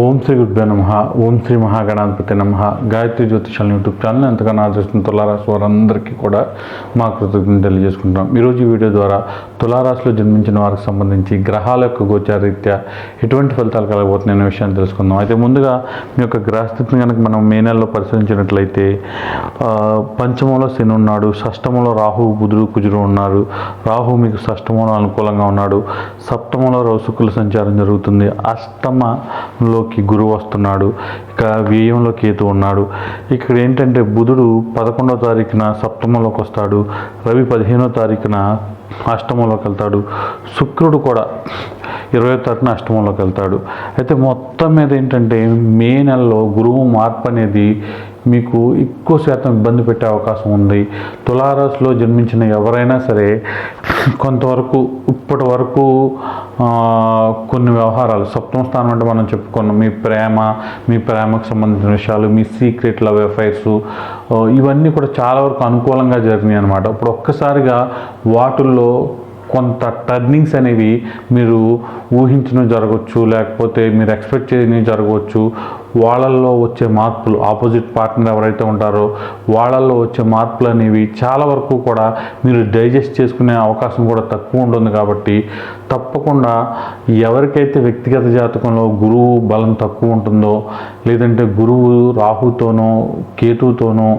ఓం శ్రీ గురుభ్యో నమ ఓం శ్రీ మహాగణాధిపతి నమ. గాయత్రి జ్యోతిషాల యూట్యూబ్ ఛానల్ ఎంతగానో ఆదరిస్తున్న తులారాశి వారందరికీ కూడా మా కృతజ్ఞతలు తెలియజేసుకుంటున్నాం. ఈరోజు ఈ వీడియో ద్వారా తులారాశిలో జన్మించిన వారికి సంబంధించి గ్రహాల యొక్క గోచారీత్యా ఎటువంటి ఫలితాలు కలగబోతున్నాయి అనే విషయాన్ని తెలుసుకుందాం. అయితే ముందుగా మీ యొక్క గ్రహస్థితిని కనుక మనం మే నెలలో పరిశీలించినట్లయితే పంచమంలో శని ఉన్నాడు షష్టమంలో రాహు బుధుడు కుజుడు ఉన్నారు. రాహు మీకు షష్టమంలో అనుకూలంగా ఉన్నాడు. సప్తమంలో రౌసుకుల సంచారం జరుగుతుంది. అష్టమలో వ్యయంలోకి గురువు వస్తున్నాడు. ఇక వ్యయంలో కేతు ఉన్నాడు. ఇక్కడ ఏంటంటే బుధుడు పదకొండో తారీఖున సప్తమంలోకి వస్తాడు. రవి పదిహేనో తారీఖున అష్టమంలోకి వెళ్తాడు. శుక్రుడు కూడా ఇరవై తారీఖున అష్టమంలోకి వెళ్తాడు. అయితే మొత్తం మీద ఏంటంటే మే నెలలో గురువు మార్పు అనేది మీకు ఎక్కువ శాతం ఇబ్బంది పెట్టే అవకాశం ఉంది. తులారాశిలో జన్మించిన ఎవరైనా సరే కొంతవరకు ఇప్పటి వరకు కొన్ని వ్యవహారాలు సప్తమ స్థానం అంటే మనం చెప్పుకున్నాం. మీ ప్రేమ మీ ప్రేమకు సంబంధించిన విషయాలు మీ సీక్రెట్ లవ్ అఫైర్స్ ఇవన్నీ కూడా చాలా వరకు అనుకూలంగా జరిగినాయి అనమాట ఇప్పుడు ఒక్కసారిగా వాటిల్లో కొంత టర్నింగ్స్ అనేవి మీరు ఊహించడం జరగవచ్చు లేకపోతే మీరు ఎక్స్పెక్ట్ చేయని జరగవచ్చు వాళ్ళల్లో వచ్చే మార్పులు ఆపోజిట్ పార్ట్నర్ ఎవరైతే ఉంటారో వాళ్ళల్లో వచ్చే మార్పులు అనేవి చాలా వరకు కూడా మీరు డైజెస్ట్ చేసుకునే అవకాశం కూడా తక్కువ ఉంటుంది కాబట్టి తప్పకుండా ఎవరికైతే వ్యక్తిగత జాతకంలో గురువు బలం తక్కువ ఉంటుందో లేదంటే గురువు రాహుతోనో కేతువుతోనో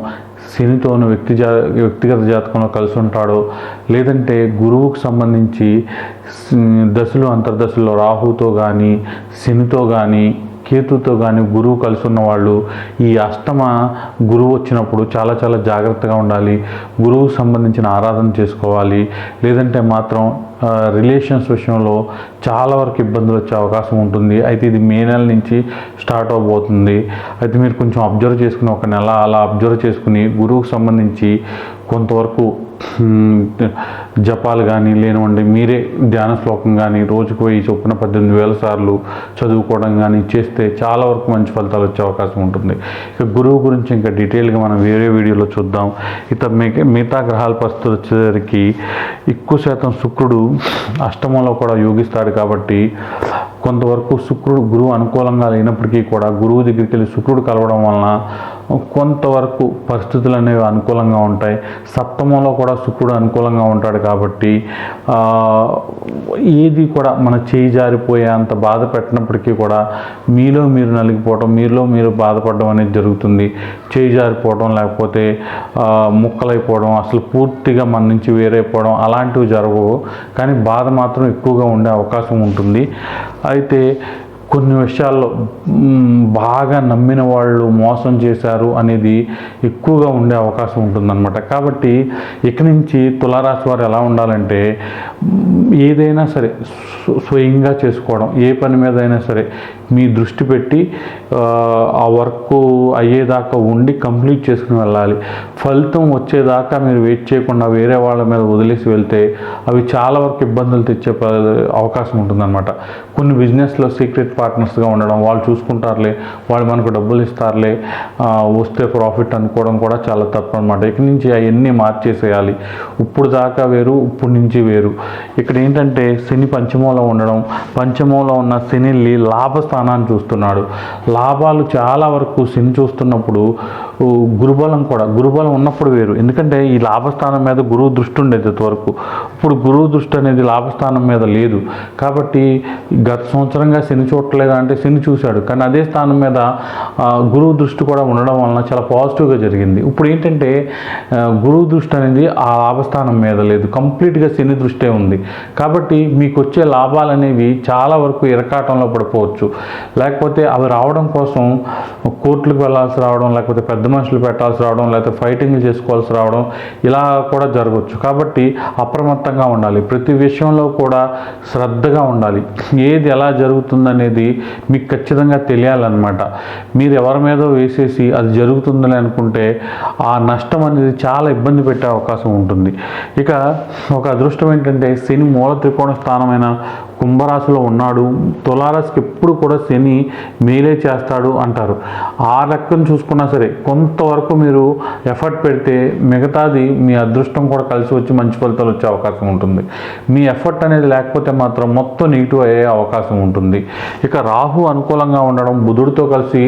శనితోను వ్యక్తి జా వ్యక్తిగత జాతకంలో కలిసి ఉంటాడో లేదంటే గురువుకు సంబంధించి దశలు అంతర్దశలో రాహుతో కానీ శనితో కానీ కేతుతో కానీ గురువు కలిసి ఉన్న వాళ్ళు ఈ అష్టమ గురువు వచ్చినప్పుడు చాలా చాలా జాగ్రత్తగా ఉండాలి. గురువుకు సంబంధించిన ఆరాధన చేసుకోవాలి. లేదంటే మాత్రం రిలేషన్స్ విషయంలో చాలా వరకు ఇబ్బందులు వచ్చే అవకాశం ఉంటుంది. అయితే ఇది మే నెల నుంచి స్టార్ట్ అవబోతుంది. అయితే మీరు కొంచెం అబ్జర్వ్ చేసుకుని ఒక నెల అలా అబ్జర్వ్ చేసుకుని గురువుకు సంబంధించి కొంతవరకు జపాలు కానీ లేనివ్వండి మీరే ధ్యాన శ్లోకం కానీ రోజుకు వెయ్యి చొప్పున పద్దెనిమిది వేల సార్లు చదువుకోవడం కానీ చేస్తే చాలా వరకు మంచి ఫలితాలు వచ్చే అవకాశం ఉంటుంది. ఇక గురువు గురించి ఇంకా డీటెయిల్గా మనం వేరే వీడియోలో చూద్దాం. ఇత మిగతా గ్రహాల పరిస్థితులు వచ్చేసరికి ఎక్కువ శాతం శుక్రుడు అష్టమంలో కూడా యోగిస్తాడు కాబట్టి కొంతవరకు శుక్రుడు గురువు అనుకూలంగా లేనప్పటికీ కూడా గురువు దగ్గరికి వెళ్ళి శుక్రుడు కలవడం వలన కొంతవరకు పరిస్థితులు అనేవి అనుకూలంగా ఉంటాయి. సప్తమంలో కూడా శుక్రుడు అనుకూలంగా ఉంటాడు కాబట్టి ఏది కూడా మన చేయి జారిపోయే అంత బాధ పెట్టినప్పటికీ కూడా మీలో మీరు నలిగిపోవడం మీలో మీరు బాధపడడం అనేది జరుగుతుంది. చేయి జారిపోవడం లేకపోతే ముక్కలైపోవడం అసలు పూర్తిగా మన నుంచి వేరైపోవడం అలాంటివి జరగవు. కానీ బాధ మాత్రం ఎక్కువగా ఉండే అవకాశం ఉంటుంది. అయితే కొన్ని విషయాల్లో బాగా నమ్మిన వాళ్ళు మోసం చేశారు అనేది ఎక్కువగా ఉండే అవకాశం ఉంటుందన్నమాట. కాబట్టి ఇక నుంచి తులారాశి వారు ఎలా ఉండాలంటే ఏదైనా సరే స్వయంగా చేసుకోవడం ఏ పని మీద అయినా సరే మీ దృష్టి పెట్టి ఆ, వర్క్ అయ్యేదాకా ఉండి కంప్లీట్ చేసుకుని వెళ్ళాలి. ఫలితం వచ్చేదాకా మీరు వెయిట్ చేయకుండా వేరే వాళ్ళ మీద వదిలేసి వెళ్తే అవి చాలా వరకు ఇబ్బందులు తెచ్చే అవకాశం ఉంటుందన్నమాట. కొన్ని బిజినెస్లో సీక్రెట్ పార్ట్నర్స్గా ఉండడం వాళ్ళు చూసుకుంటారులే వాళ్ళు మనకు డబ్బులు ఇస్తారులే వస్తే ప్రాఫిట్ అనుకోవడం కూడా చాలా తప్పు అనమాట ఇక్కడి నుంచి అవన్నీ మార్చేసేయాలి. ఇప్పుడు దాకా వేరు ఇప్పుడు నుంచి వేరు. ఇక్కడ ఏంటంటే శని పంచమంలో ఉండడం పంచమంలో ఉన్న శని లాభస్థానాన్ని చూస్తున్నాడు. లాభాలు చాలా వరకు శని చూస్తున్నప్పుడు గురుబలం కూడా గురుబలం ఉన్నప్పుడు వేరు. ఎందుకంటే ఈ లాభస్థానం మీద గురువు దృష్టి ఉండేది వరకు ఇప్పుడు గురువు దృష్టి అనేది లాభస్థానం మీద లేదు. కాబట్టి గత సంవత్సరంగా శని చూడలేదా అంటే శని చూశాడు. కానీ అదే స్థానం మీద ఆ, గురువు దృష్టి కూడా ఉండడం వలన చాలా పాజిటివ్గా జరిగింది. ఇప్పుడు ఏంటంటే గురువు దృష్టి అనేది ఆ లాభస్థానం మీద లేదు. కంప్లీట్గా శని దృష్టే ఉంది. కాబట్టి మీకు వచ్చే లాభాలు అనేవి చాలా వరకు ఇరకాటంలో పడిపోవచ్చు. లేకపోతే అవి రావడం కోసం కోర్టులకు వెళ్ళాల్సి రావడం లేకపోతే పెద్ద మనుషులు పెట్టాల్సి రావడం లేకపోతే ఫైటింగ్లు చేసుకోవాల్సి రావడం ఇలా కూడా జరగవచ్చు కాబట్టి అప్రమత్తంగా ఉండాలి. ప్రతి విషయంలో కూడా శ్రద్ధగా ఉండాలి. ఏది ఎలా జరుగుతుందనేది మీకు ఖచ్చితంగా తెలియాలన్నమాట. మీరు ఎవరి మీదో వేసేసి అది జరుగుతుందని అనుకుంటే ఆ నష్టం అనేది చాలా ఇబ్బంది పెట్టే అవకాశం ఉంటుంది. ఇక ఒక అదృష్టం ఏంటంటే శని మూల త్రికోణ స్థానమైన కుంభరాశిలో ఉన్నాడు. తులారాశికి ఎప్పుడు కూడా శని మేలే చేస్తాడు అంటారు. ఆ లెక్కను చూసుకున్నా సరే కొంతవరకు మీరు ఎఫర్ట్ పెడితే మిగతాది మీ అదృష్టం కూడా కలిసి వచ్చి మంచి ఫలితాలు వచ్చే అవకాశం ఉంటుంది. మీ ఎఫర్ట్ అనేది లేకపోతే మాత్రం మొత్తం నెగిటివ్ అయ్యే అవకాశం ఉంటుంది. ఇక రాహు అనుకూలంగా ఉండడం బుధుడితో కలిసి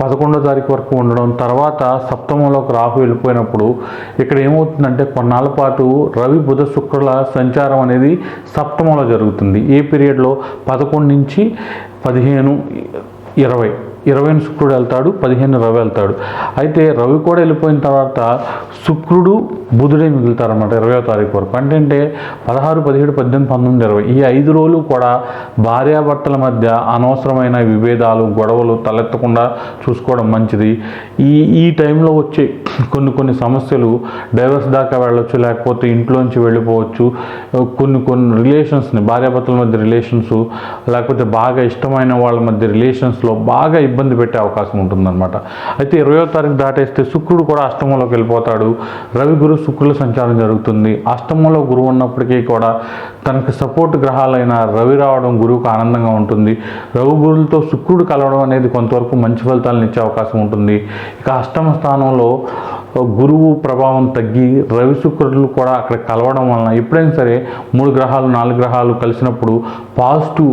పదకొండో తారీఖు వరకు ఉండడం తర్వాత సప్తమంలోకి రాహు వెళ్ళిపోయినప్పుడు ఇక్కడ ఏమవుతుందంటే కొన్నాళ్ళ పాటు రవి బుధ శుక్రుల సంచారం అనేది సప్తమంలో జరుగుతుంది. ఏ పీరియడ్లో? పదకొండు నుంచి పదిహేను ఇరవై. ఇరవై శుక్రుడు వెళ్తాడు పదిహేను రవి వెళ్తాడు. అయితే రవి కూడా వెళ్ళిపోయిన తర్వాత శుక్రుడు బుధుడే మిగులుతారనమాట ఇరవయో తారీఖు వరకు. అంటే అంటే పదహారు పదిహేడు పద్దెనిమిది పంతొమ్మిది ఇరవై. ఈ ఐదు రోజులు కూడా భార్యాభర్తల మధ్య అనవసరమైన విభేదాలు గొడవలు తలెత్తకుండా చూసుకోవడం మంచిది. ఈ ఈ టైంలో వచ్చే కొన్ని కొన్ని సమస్యలు డైవర్స్ దాకా వెళ్ళొచ్చు లేకపోతే ఇంట్లోంచి వెళ్ళిపోవచ్చు. కొన్ని కొన్ని రిలేషన్స్ని భార్యాభర్తల మధ్య రిలేషన్స్ లేకపోతే బాగా ఇష్టమైన వాళ్ళ మధ్య రిలేషన్స్లో బాగా ఇబ్బంది పెట్టే అవకాశం ఉంటుందన్నమాట. అయితే ఇరవయో తారీఖు దాటేస్తే శుక్రుడు కూడా అష్టమంలోకి వెళ్ళిపోతాడు. రవి గురు శుక్రుల సంచారం జరుగుతుంది. అష్టమంలో గురువు ఉన్నప్పటికీ కూడా తనకు సపోర్ట్ గ్రహాలైన రవి రావడం గురువుకు ఆనందంగా ఉంటుంది. రవి గురులతో శుక్రుడు కలవడం అనేది కొంతవరకు మంచి ఫలితాలను ఇచ్చే అవకాశం ఉంటుంది. ఇక అష్టమ స్థానంలో గురువు ప్రభావం తగ్గి రవి శుక్రులు కూడా అక్కడ కలవడం వలన ఎప్పుడైనా సరే మూడు గ్రహాలు నాలుగు గ్రహాలు కలిసినప్పుడు పాజిటివ్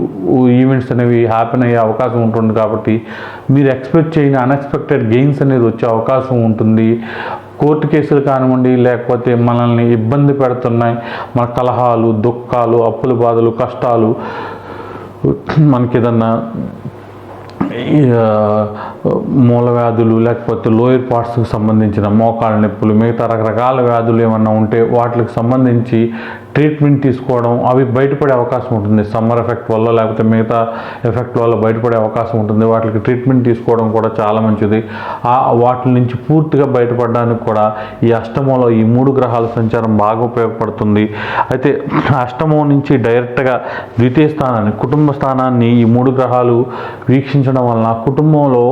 ఈవెంట్స్ అనేవి హ్యాపీన్ అయ్యే అవకాశం ఉంటుంది కాబట్టి మీరు ఎక్స్పెక్ట్ చేయని అన్ఎక్స్పెక్టెడ్ గెయిన్స్ అనేది వచ్చే అవకాశం ఉంటుంది. కోర్టు కేసులు కానివ్వండి లేకపోతే మనల్ని ఇబ్బంది పెడుతున్నాయి. మన కలహాలు దుఃఖాలు అప్పుల బాధలు కష్టాలు మనకి ఏదన్నా మూల వ్యాధులు లేకపోతే లోయర్ పార్ట్స్కి సంబంధించిన మోకాళ్ళ నొప్పులు మిగతా రకరకాల వ్యాధులు ఏమన్నా ఉంటే వాటికి సంబంధించి ట్రీట్మెంట్ తీసుకోవడం అవి బయటపడే అవకాశం ఉంటుంది. సమ్మర్ ఎఫెక్ట్ వల్ల లేకపోతే మిగతా ఎఫెక్ట్ వల్ల బయటపడే అవకాశం ఉంటుంది. వాటికి ట్రీట్మెంట్ తీసుకోవడం కూడా చాలా మంచిది. ఆ వాటి నుంచి పూర్తిగా బయటపడడానికి కూడా ఈ అష్టమంలో ఈ మూడు గ్రహాల సంచారం బాగా ఉపయోగపడుతుంది. అయితే అష్టమం నుంచి డైరెక్ట్గా ద్వితీయ స్థానాన్ని కుటుంబ స్థానాన్ని ఈ మూడు గ్రహాలు వీక్షించడం వలన కుటుంబంలో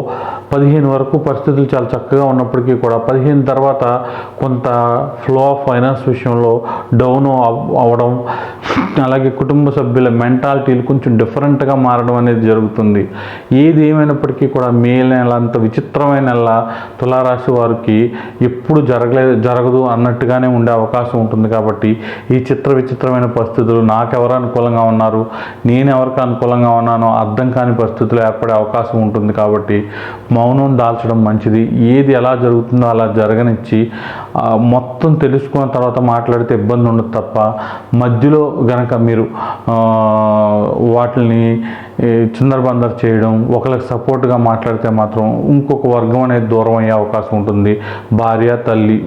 పదిహేను వరకు పరిస్థితులు చాలా చక్కగా ఉన్నప్పటికీ కూడా పదిహేను తర్వాత కొంత ఫ్లో ఆఫ్ ఫైనాన్స్ విషయంలో డౌన్ అవ్వడం అలాగే కుటుంబ సభ్యుల మెంటాలిటీలు కొంచెం డిఫరెంట్గా మారడం అనేది జరుగుతుంది. ఏది ఏమైనప్పటికీ కూడా మే నెల అంత విచిత్రమైన నెల తులారాశి వారికి ఎప్పుడు జరగలేదు జరగదు అన్నట్టుగానే ఉండే అవకాశం ఉంటుంది కాబట్టి ఈ చిత్ర విచిత్రమైన పరిస్థితులు నాకెవరు అనుకూలంగా ఉన్నారు నేను ఎవరికి అనుకూలంగా ఉన్నానో అర్థం కాని పరిస్థితులు ఏర్పడే అవకాశం ఉంటుంది కాబట్టి మౌనం దాల్చడం మంచిది. ఏది ఎలా జరుగుతుందో అలా జరగనిచ్చి మొత్తం తెలుసుకున్న తర్వాత మాట్లాడితే ఇబ్బంది ఉండదు తప్ప మధ్యలో గనక మీరు వాటిని చిందరబందర్ చేయడం ఒకరికి సపోర్ట్గా మాట్లాడితే మాత్రం ఇంకొక వర్గం అనేది దూరం అయ్యే అవకాశం ఉంటుంది. భార్య తల్లి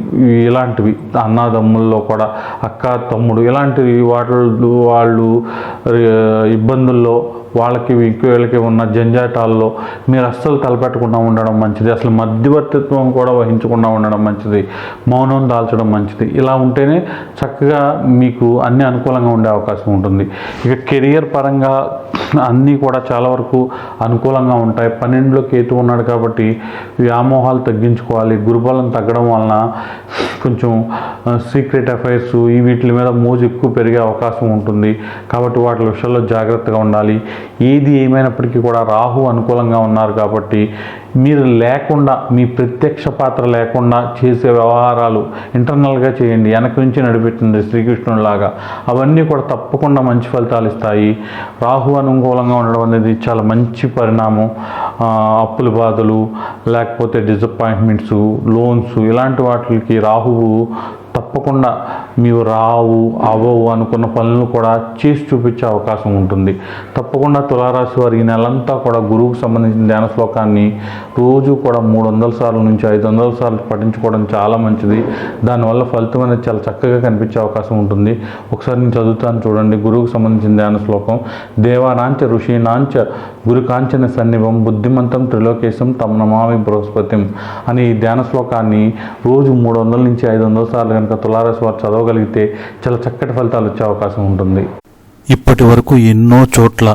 ఇలాంటివి అన్నదమ్ముల్లో కూడా అక్క తమ్ముడు ఇలాంటివి వాటి వాళ్ళు ఇబ్బందుల్లో వాళ్ళకి వీళ్ళకి ఉన్న జంజాటాల్లో మీరు అస్సలు తలపెట్టకుండా ఉండడం మంచిది. అసలు మధ్యవర్తిత్వం కూడా వహించకుండా ఉండడం మంచిది. మౌనం దాల్చడం మంచిది. ఇలా ఉంటేనే చక్కగా మీకు అన్ని అనుకూలంగా ఉండే అవకాశం ఉంటుంది. ఇక కెరియర్ పరంగా అన్నీ కూడా చాలా వరకు అనుకూలంగా ఉంటాయి. పన్నెండులో కేతు ఉన్నాడు కాబట్టి వ్యామోహాలు తగ్గించుకోవాలి. గురుబలం తగ్గడం వలన కొంచెం సీక్రెట్ అఫైర్స్ ఈ వీటి మీద మోజు ఎక్కువ పెరిగే అవకాశం ఉంటుంది. కాబట్టి వాటి విషయాల్లో జాగ్రత్తగా ఉండాలి. ఏది ఏమైనప్పటికీ కూడా రాహు అనుకూలంగా ఉన్నారు కాబట్టి మీరు లేకుండా మీ ప్రత్యక్ష పాత్ర లేకుండా చేసే వ్యవహారాలు ఇంటర్నల్గా చేయండి. వెనక నుంచి నడిపెట్టింది శ్రీకృష్ణుడిలాగా. అవన్నీ కూడా తప్పకుండా మంచి ఫలితాలు ఇస్తాయి. రాహు అనుకూలంగా ఉండడం అనేది చాలా మంచి పరిణామం. అప్పుల బాధలు లేకపోతే డిసప్పాయింట్మెంట్స్ లోన్స్ ఇలాంటి వాటికి రాహువు తప్పకుండా మీరు రావు అవ్వవు అనుకున్న పనులను కూడా చేసి చూపించే అవకాశం ఉంటుంది. తప్పకుండా తులారాశి వారి ఈ నెలంతా కూడా గురువుకు సంబంధించిన ధ్యాన శ్లోకాన్ని రోజు కూడా మూడు వందల సార్లు నుంచి ఐదు వందల సార్లు పఠించుకోవడం చాలా మంచిది. దానివల్ల ఫలితం అనేది చాలా చక్కగా కనిపించే అవకాశం ఉంటుంది. ఒకసారి నేను చదువుతాను చూడండి. గురువుకు సంబంధించిన ధ్యాన శ్లోకం. దేవానాంచ ఋషీనాంచ గురుకాంచన సన్నిభం బుద్ధిమంతం త్రిలోకేశం తమ నమామి బృహస్పతిం అనే ఈ ధ్యాన శ్లోకాన్ని రోజు మూడు వందల నుంచి ఐదు వందల సార్లు కనుక తులారాశి వారు చదవగలిగితే చాలా చక్కటి ఫలితాలు వచ్చే అవకాశం ఉంటుంది. ఇప్పటి వరకు ఎన్నో చోట్ల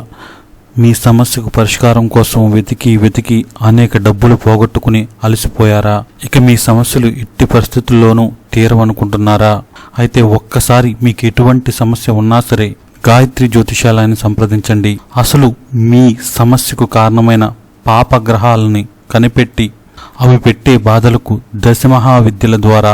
మీ సమస్యకు పరిష్కారం కోసం వెతికి వెతికి అనేక డబ్బులు పోగొట్టుకుని అలసిపోయారా? ఇక మీ సమస్యలు ఎట్టి పరిస్థితుల్లోనూ తీరవనుకుంటున్నారా? అయితే ఒక్కసారి మీకు ఎటువంటి సమస్య ఉన్నా సరే గాయత్రి జ్యోతిషాలయాన్ని సంప్రదించండి. అసలు మీ సమస్యకు కారణమైన పాపగ్రహాలని కనిపెట్టి అవి పెట్టే బాధలకు దశమహా విద్యల ద్వారా